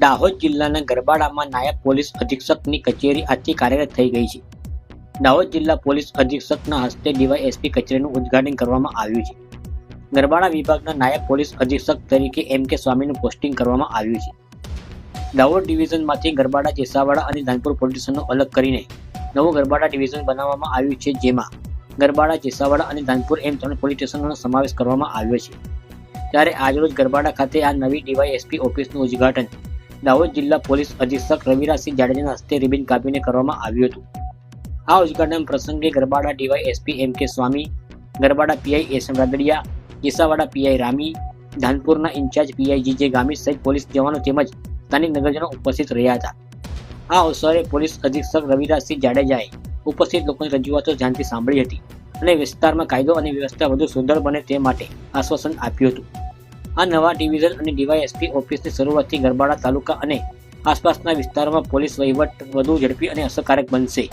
દાહોદ જિલ્લાના ગરબાડામાં નાયબ પોલીસ અધિક્ષકની કચેરી આજથી કાર્યરત થઈ ગઈ છે. દાહોદ જિલ્લા પોલીસ અધિક્ષકના હસ્તે ડીવાયએસપી કચેરીનું ઉદ્ઘાટન કરવામાં આવ્યું છે. ગરબાડા વિભાગના નાયબ પોલીસ અધિક્ષક તરીકે એમ કે સ્વામીનું પોસ્ટિંગ કરવામાં આવ્યું છે. દાહોદ ડિવિઝનમાંથી ગરબાડા, જેસાવાડા અને ધાનપુર પોલીસ સ્ટેશનનો અલગ કરીને નવું ગરબાડા ડિવિઝન બનાવવામાં આવ્યું છે, જેમાં ગરબાડા, જેસાવાડા અને ધાનપુર એમ ત્રણ પોલીસ સ્ટેશનોનો સમાવેશ કરવામાં આવ્યો છે. ત્યારે આજરોજ ગરબાડા ખાતે આ નવી ડીવાયએસપી ઓફિસનું ઉદ્ઘાટન દાહોદ જિલ્લા પોલીસ અધિક્ષક રવિરાજસિંહ જાડેજાના હસ્તે રિબિન કાપીને કરવામાં આવ્યું હતું. આ ઉદઘાટન પ્રસંગે Garbada DY SP M K Swami, Garbada PI S M Radadiya Jesawada PI Rami, ધાનપુરના in charge PI GJ Gami સહિત પોલીસ જવાનો તેમજ સ્થાનિક નગરજનો ઉપસ્થિત રહ્યા હતા. આ અવસરે પોલીસ અધિક્ષક રવિરાજસિંહ જાડેજાએ ઉપસ્થિત લોકોની રજૂઆતો ધ્યાનથી સાંભળી હતી અને વિસ્તારમાં કાયદો અને વ્યવસ્થા વધુ સુંદર બને તે માટે આશ્વાસન આપ્યું હતું. આ નવા ડિવિઝન અને ડીવાયએસપી ઓફિસની શરૂઆતથી ગરબાડા તાલુકા અને આસપાસના વિસ્તારોમાં પોલીસ વહીવટ વધુ ઝડપી અને અસરકારક બનશે.